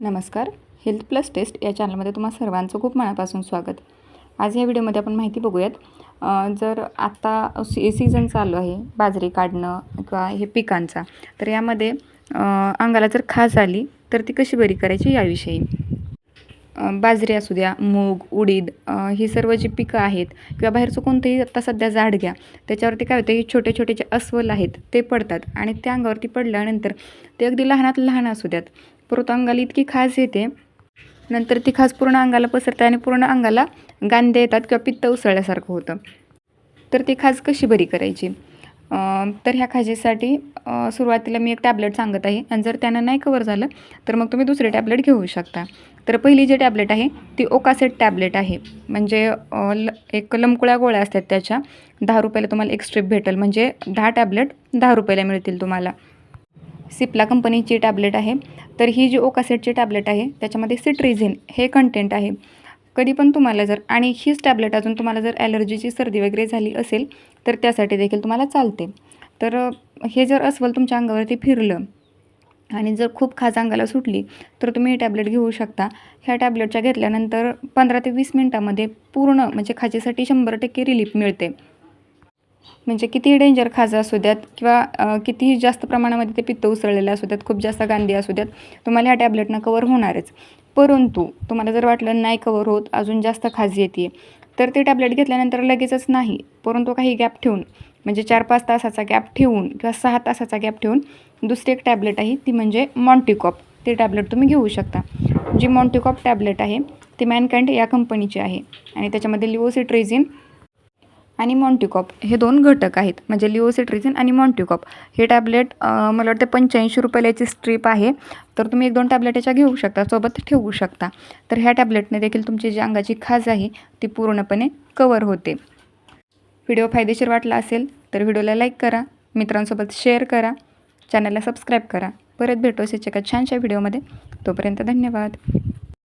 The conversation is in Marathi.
नमस्कार. हेल्थ प्लस टेस्ट या चॅनलमध्ये तुम्हा सर्वांचं खूप मनापासून स्वागत. आज या व्हिडिओमध्ये आपण माहिती बघूयात. जर आता सी सीझन चालू आहे बाजरी काढणं किंवा हे पिकांचा तर यामध्ये अंगाला जर खाज आली तर ती कशी बरी करायची याविषयी? बाजरी असू द्या मूग उडीद ही सर्व जी पिकं आहेत किंवा बाहेरचं कोणतंही आता सध्या झाड घ्या त्याच्यावरती काय होतं हे छोटे छोटे जे अस्वल आहेत ते पडतात आणि त्या अंगावरती पडल्यानंतर ते अगदी लहानात लहान असू द्यात. परत अंगाला इतकी खाज येते नंतर ती खास पूर्ण अंगाला पसरते आणि पूर्ण अंगाला गांधे येतात किंवा पित्त उसळल्यासारखं होतं. तर ती खाज कशी बरी करायची? तर ह्या खाजेसाठी सुरुवातीला मी एक टॅबलेट सांगत आहे. आणि जर त्यानं नाही कवर झालं तर मग तुम्ही दुसरे टॅबलेट घेऊ शकता. तर पहिली जी टॅबलेट आहे ती ओकासेट टॅबलेट आहे. म्हणजे ल एक लमकुळ्या गोळ्या असतात त्याच्या. दहा रुपयाला तुम्हाला एक स्ट्रिप भेटेल. म्हणजे दहा टॅबलेट दहा रुपयाला मिळतील तुम्हाला. सिप्ला कंपनीची टॅबलेट आहे. तर ही जी ओकासेटची टॅबलेट आहे त्याच्यामध्ये सिट्रिझिन हे कंटेंट आहे. कधी पण तुम्हाला जर आणि हीच टॅबलेट अजून तुम्हाला जर ॲलर्जीची सर्दी वगैरे झाली असेल तर त्यासाठी देखील तुम्हाला चालते. तर हे जर अस्वल तुमच्या अंगावरती फिरलं आणि जर खूप खाज अंगाला सुटली तर तुम्ही ही टॅबलेट घेऊ शकता. ह्या टॅबलेटच्या घेतल्यानंतर पंधरा ते वीस मिनटामध्ये पूर्ण म्हणजे खाजेसाठी शंभर टक्के रिलीफ मिळते. म्हणजे कितीही डेंजर खाजं असू द्यात किंवा कितीही जास्त प्रमाणामध्ये ते पित्त उसळलेलं असू द्यात खूप जास्त गांधी असू द्यात तुम्हाला ह्या टॅबलेटनं कवर होणारच. परंतु तुम्हाला जर वाटलं नाही कवर होत अजून जास्त खाज येते तर ते टॅबलेट घेतल्यानंतर लगेचच नाही. परंतु काही गॅप ठेवून म्हणजे चार पाच तासाचा गॅप ठेवून किंवा सहा तासाचा गॅप ठेवून दुसरी एक टॅबलेट आहे ती म्हणजे मॉन्टिकॉप ती टॅबलेट तुम्ही घेऊ शकता. जी मॉन्टिकॉप टॅबलेट आहे ती मॅनकँड या कंपनीची आहे. आणि त्याच्यामध्ये लिओसिट्रेझिन आणि मॉन्ट्युकॉप हे दोन घटक आहेत म्हणजे लिओसिट्रिझिन आणि मॉन्ट्युकॉप हे टॅबलेट मला वाटतं पंच्याऐंशी रुपयाला याची स्ट्रीप आहे. तर तुम्ही एक दोन टॅबलेट याच्या घेऊ शकता सोबत ठेवू शकता. तर ह्या टॅबलेटने देखील तुमची जी अंगाची खाज आहे ती पूर्णपणे कवर होते. व्हिडिओ फायदेशीर वाटला असेल तर व्हिडिओला लाईक करा मित्रांसोबत शेअर करा चॅनलला सबस्क्राईब करा. परत भेटू असेच एका छानशा व्हिडिओमध्ये. तोपर्यंत धन्यवाद.